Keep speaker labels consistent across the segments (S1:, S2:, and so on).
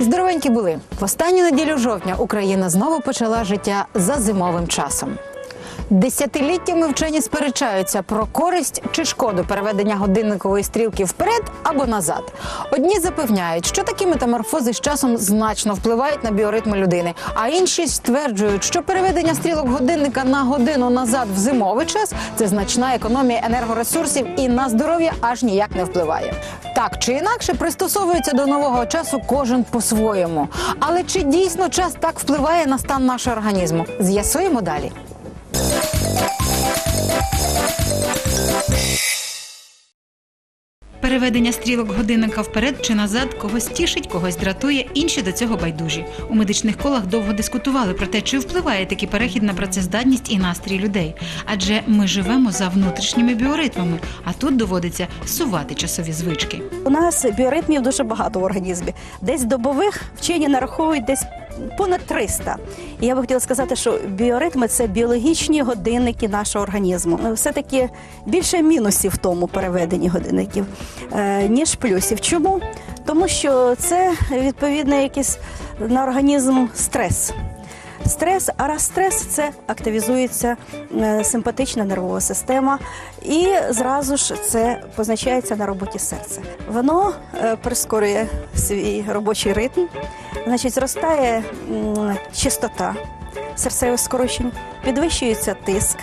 S1: Здоровенькі були в останню неділю жовтня. Україна знову почала життя за зимовим часом. Десятиліттями вчені сперечаються про користь чи шкоду переведення годинникової стрілки вперед або назад. Одні запевняють, що такі метаморфози з часом значно впливають на біоритми людини, а інші стверджують, що переведення стрілок годинника на годину назад в зимовий час це значна економія енергоресурсів і на здоров'я аж ніяк не впливає. Так чи інакше пристосовується до нового часу кожен по-своєму. Але чи дійсно час так впливає на стан нашого організму? З'ясуємо далі.
S2: Переведення стрілок годинника вперед чи назад когось тішить, когось дратує, інші до цього байдужі. У медичних колах довго дискутували про те, чи впливає такий перехід на працездатність і настрій людей. Адже ми живемо за внутрішніми біоритмами, а тут доводиться сувати часові звички.
S3: У нас біоритмів дуже багато в організмі. Десь добових вчені нараховують десь понад 300. І я би хотіла сказати, що біоритми це біологічні годинники нашого організму. Ну, Все-таки більше мінусів в тому переведенні годинників, е, ніж плюсів. Чому? Тому що це відповідний якийсь на організм стрес. Стрес, а раз стрес це активізується е, симпатична нервова система, і зразу ж це позначається на роботі серця. Воно е, прискорює свій робочий ритм, значить, зростає м, частота серцевих скорочень, підвищується тиск.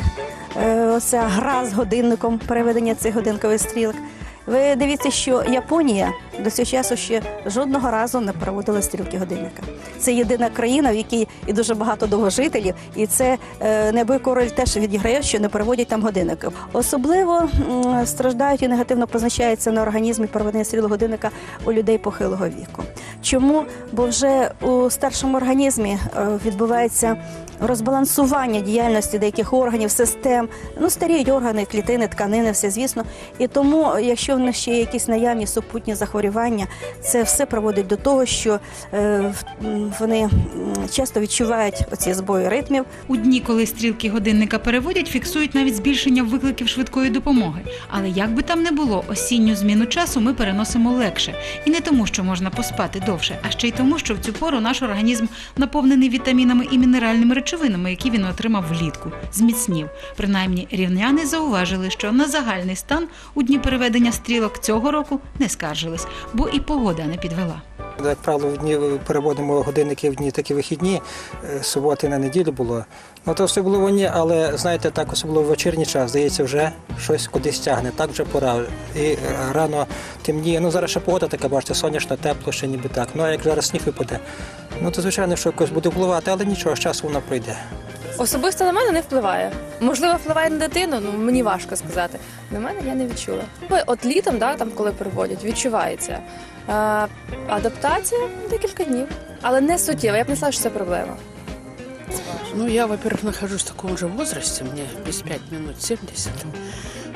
S3: Е, Оця гра з годинником, переведення цих годинкових стрілок. Ви дивіться, що Японія до цього часу ще жодного разу не проводила стрілки годинника. Це єдина країна, в якій і дуже багато довгожителів, і це е, неабияку роль теж відіграє, що не проводять там годинники. Особливо страждають і негативно позначається на організмі проведення стрілок годинника у людей похилого віку. Чому? Бо вже у старшому організмі е, відбувається розбалансування діяльності деяких органів, систем. Ну, старіють органи, клітини, тканини, все звісно. І тому, якщо в них ще є якісь наявні супутні захворювання, це все приводить до того, що е, вони часто відчувають оці збої ритмів.
S2: У дні, коли стрілки годинника переводять, фіксують навіть збільшення викликів швидкої допомоги. Але як би там не було, осінню зміну часу ми переносимо легше. І не тому, що можна поспати довше, а ще й тому, що в цю пору наш організм наповнений вітамінами і мінеральними речовинами, які він отримав влітку, зміцнів. Принаймні, рівняни зауважили, що на загальний стан у дні переведення стрілок цього року не скаржились, бо і погода не підвела.
S4: Як правило, в дні переводимо годинники в дні такі вихідні, е, суботи на неділю було. Ну то особливо ні, але знаєте, так особливо в вечірній час, здається, вже щось кудись тягне. Так вже пора. І е, рано темніє. Ну зараз ще погода така, бачите, сонячна, тепло, ще ніби так. Ну а як зараз сніг випаде, ну то звичайно, що якось буде впливати, але нічого, з часу воно пройде.
S5: Особисто на мене не впливає. Можливо, впливає на дитину, ну мені важко сказати. На мене я не відчула. Ну, От літом, да, там, коли переводять, відчувається. Е, адаптація декілька днів. Але не суттєва. Я б не сказала, що це проблема.
S6: Ну, я, во-первых, нахожусь в таком же возрасте, мне без 5 минут 70.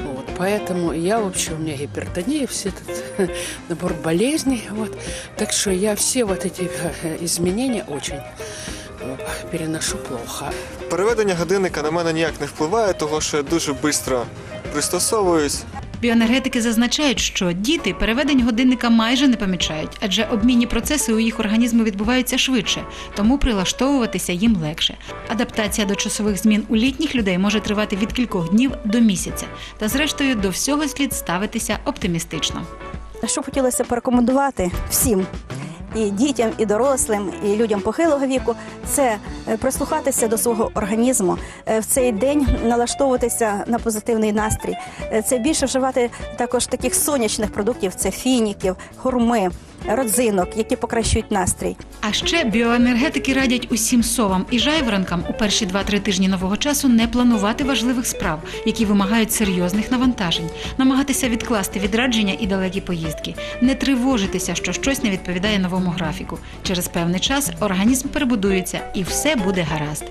S6: Вот, поэтому я вообще, у меня гипертония, все этот набор болезней. Вот. Так что я все вот эти э, изменения очень э, переношу плохо.
S7: Переведення годинника на мене ніяк не впливає, тому що я дуже швидко пристосовуюсь.
S2: Біоенергетики зазначають, що діти переведень годинника майже не помічають, адже обмінні процеси у їх організму відбуваються швидше, тому прилаштовуватися їм легше. Адаптація до часових змін у літніх людей може тривати від кількох днів до місяця. Та зрештою до всього слід ставитися оптимістично.
S3: Що хотілося порекомендувати всім. І дітям, і дорослим, і людям похилого віку це е, прислухатися до свого організму е, в цей день налаштовуватися на позитивний настрій. Е, Це більше вживати також таких сонячних продуктів: це фініків, хурми, родзинок, які покращують настрій.
S2: А ще біоенергетики радять усім совам і жайворонкам у перші 2-3 тижні нового часу не планувати важливих справ, які вимагають серйозних навантажень, намагатися відкласти відрадження і далекі поїздки, не тривожитися, що щось не відповідає новому графіку. Через певний час організм перебудується і все буде гаразд.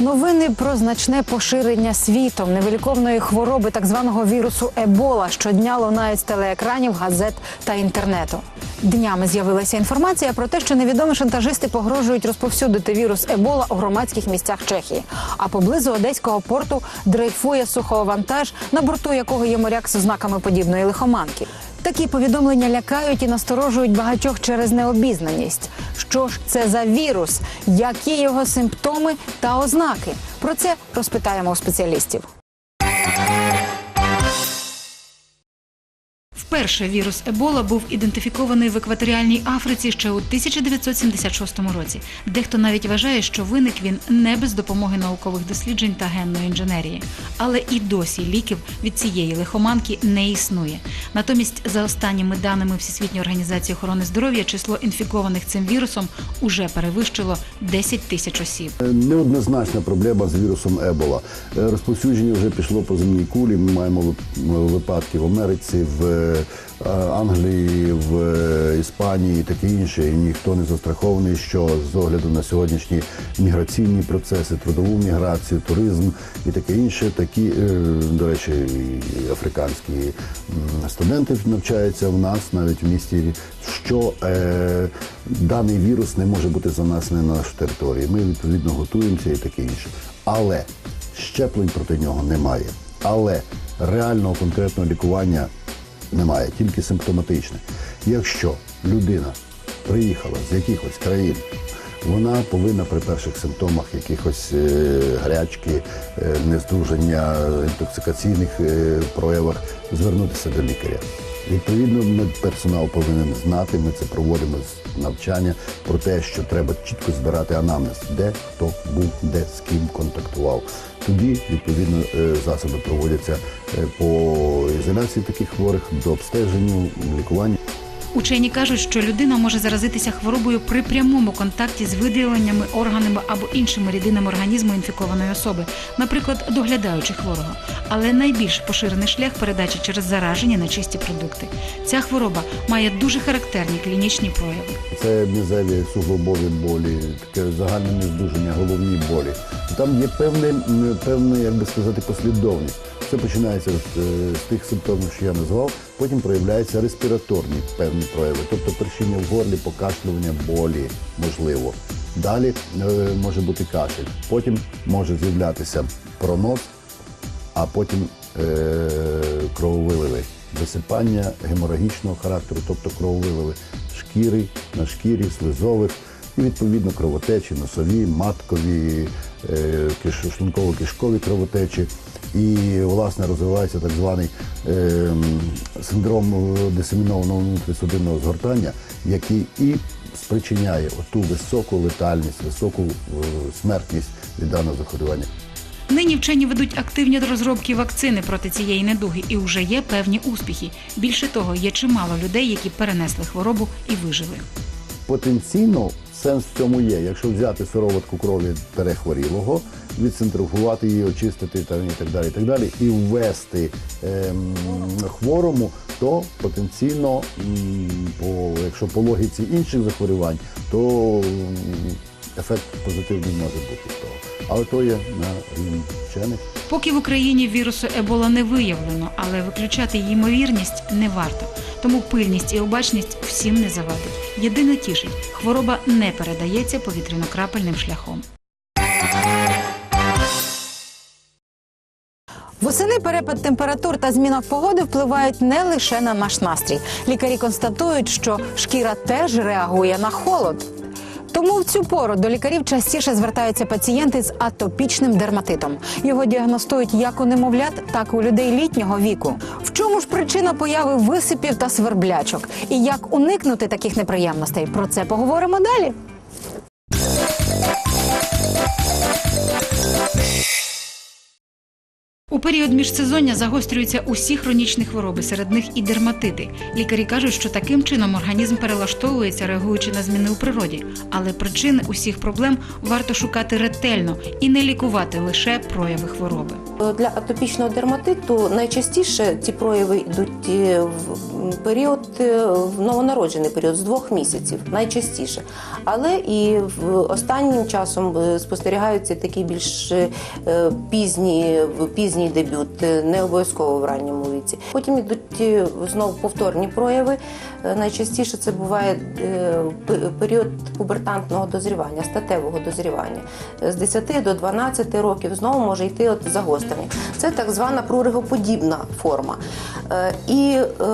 S1: Новини про значне поширення світом невиліковної хвороби так званого вірусу Ебола щодня лунають з телеекранів, газет та інтернету. Днями з'явилася інформація про те, що невідомі шантажисти погрожують розповсюдити вірус Ебола у громадських місцях Чехії. А поблизу одеського порту дрейфує суховантаж, на борту якого є моряк з ознаками подібної лихоманки. Такі повідомлення лякають і насторожують багатьох через необізнаність. Що ж це за вірус? Які його симптоми та ознаки? Про це розпитаємо у спеціалістів.
S2: Вперше вірус Ебола був ідентифікований в екваторіальній Африці ще у 1976 році. Дехто навіть вважає, що виник він не без допомоги наукових досліджень та генної інженерії. Але і досі ліків від цієї лихоманки не існує. Натомість, за останніми даними Всесвітньої організації охорони здоров'я, число інфікованих цим вірусом уже перевищило 10 тисяч осіб.
S8: Неоднозначна проблема з вірусом Ебола. Е, Розповсюдження вже пішло по земній кулі. Ми маємо вип- випадки в Америці, в е, Англії, в е, Іспанії і таке інше. І ніхто не застрахований, що з огляду на сьогоднішні міграційні процеси, трудову міграцію, туризм і таке інше, такі, е, до речі, африканські студенти навчаються в нас, навіть в місті, що е, даний вірус не може бути занесений на нашу територію. Ми відповідно готуємося і таке інше. Але щеплень проти нього немає. Але реального конкретного лікування немає, тільки симптоматичне. Якщо людина приїхала з якихось країн, вона повинна при перших симптомах якихось е, гарячки, е, інтоксикаційних е, проявах звернутися до лікаря. Відповідно, медперсонал повинен знати, ми це проводимо з навчання про те, що треба чітко збирати анамнез, де хто був, де з ким контактував. Тоді відповідно е, засоби проводяться е, по ізоляції таких хворих, до обстеження, лікування.
S2: Учені кажуть, що людина може заразитися хворобою при прямому контакті з виділеннями, органами або іншими рідинами організму інфікованої особи, наприклад, доглядаючи хворого. Але найбільш поширений шлях передачі через зараження на чисті продукти. Ця хвороба має дуже характерні клінічні прояви.
S8: Це мізеві суглобові болі, таке загальне нездужання, головні болі. Там є певне, м, певне, як би сказати, послідовність. Це починається з, е, з тих симптомів, що я назвав, потім проявляються респіраторні певні прояви, тобто першіння в горлі, покашлювання, болі, можливо. Далі е, може бути кашель, потім може з'являтися пронос, а потім е, крововиливи, висипання геморагічного характеру, тобто крововиливи шкіри, на шкірі, слизових, і відповідно кровотечі, носові, маткові, е, шлунково-кишкові кровотечі. І, власне, розвивається так званий е, синдром е, дисемінованого внутрісудинного згортання, який і спричиняє оту високу летальність, високу е, смертність від даного захворювання.
S2: Нині вчені ведуть активні розробки вакцини проти цієї недуги, і вже є певні успіхи. Більше того, є чимало людей, які перенесли хворобу і вижили.
S8: потенційно сенс в цьому є. Якщо взяти сироватку крові перехворілого, відцентрифувати її, очистити та і так далі, і так далі, і ввести ем, хворому, то потенційно, по, якщо по логіці інших захворювань, то ефект позитивний може бути з того. Але то є на рівні вчених.
S2: Поки в Україні вірусу Ебола не виявлено, але виключати її ймовірність не варто. Тому пильність і обачність всім не завадить. Єдине тішить, хвороба не передається повітряно-крапельним шляхом.
S1: Восени перепад температур та зміна погоди впливають не лише на наш настрій. Лікарі констатують, що шкіра теж реагує на холод. Тому в цю пору до лікарів частіше звертаються пацієнти з атопічним дерматитом. Його діагностують як у немовлят, так і у людей літнього віку. В чому ж причина появи висипів та сверблячок? І як уникнути таких неприємностей? Про це поговоримо далі.
S2: Період міжсезоння загострюються усі хронічні хвороби, серед них і дерматити. Лікарі кажуть, що таким чином організм перелаштовується, реагуючи на зміни у природі. Але причини усіх проблем варто шукати ретельно і не лікувати лише прояви хвороби.
S9: Е, для атопічного дерматиту найчастіше ці прояви йдуть е, в період е, в новонароджений період з двох місяців, найчастіше. Але і останнім часом спостерігаються такі більш пізні, пізній дебют, не обов'язково в ранньому віці. Потім йдуть знову повторні прояви. Найчастіше це буває період пубертантного дозрівання, статевого дозрівання. З 10 до 12 років знову може йти от загострення. Це так звана пруригоподібна форма. Е, І е,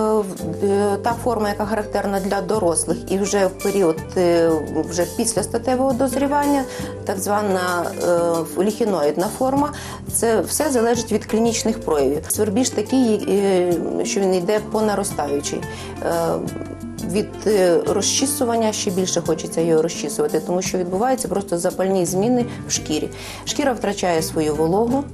S9: е, та форма, яка характерна для дорослих, і вже в період вже після статевого дозрівання, так звана ліхіноїдна форма, це все залежить від клінічних проявів. Свербіж такий, що він йде по наростаючій. Від розчісування ще більше хочеться його розчісувати, тому що відбуваються просто запальні зміни в шкірі. Шкіра втрачає свою вологу,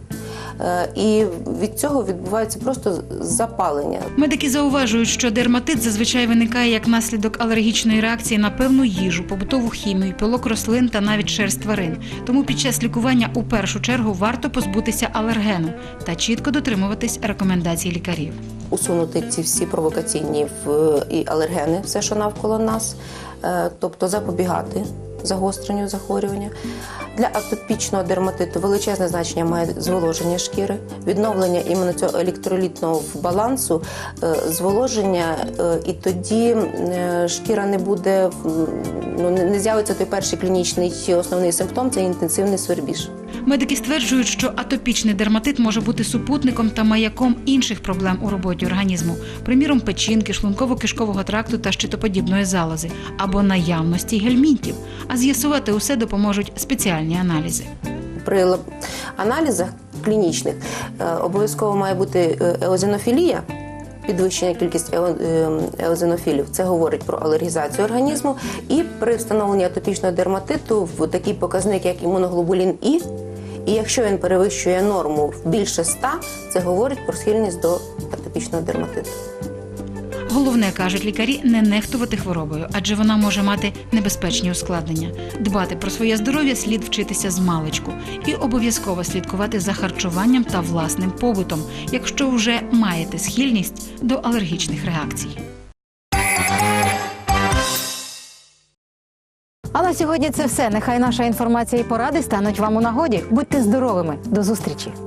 S9: і від цього відбувається просто запалення.
S2: Медики зауважують, що дерматит зазвичай виникає як наслідок алергічної реакції на певну їжу, побутову хімію, пилок рослин та навіть шерсть тварин. Тому під час лікування у першу чергу варто позбутися алергену та чітко дотримуватись рекомендацій лікарів.
S9: усунути ці всі провокаційні в- і алергени, все, що навколо нас, е, тобто запобігати загостренню захворювання. Для атопічного дерматиту величезне значення має зволоження шкіри, відновлення іменно цього електролітного балансу, е, зволоження, е, і тоді е, шкіра не буде ну, не з'явиться той перший клінічний основний симптом це інтенсивний свербіж.
S2: Медики стверджують, що атопічний дерматит може бути супутником та маяком інших проблем у роботі організму, приміром печінки, шлунково-кишкового тракту та щитоподібної залози або наявності гельмінтів. А з'ясувати усе допоможуть спеціальні аналізи.
S9: при аналізах клінічних е, обов'язково має бути е, еозинофілія. Підвищення кількості е, еозинофілів це говорить про алергізацію організму. І при встановленні атопічного дерматиту в такий показник, як імуноглобулін І, і якщо він перевищує норму в більше 100, це говорить про схильність до атопічного дерматиту.
S2: Головне кажуть лікарі не нехтувати хворобою, адже вона може мати небезпечні ускладнення. Дбати про своє здоров'я слід вчитися з маличку і обов'язково слідкувати за харчуванням та власним побутом, якщо вже маєте схильність до алергічних реакцій.
S1: Сьогодні це все. Нехай наша інформація і поради стануть вам у нагоді. Будьте здоровими. До зустрічі.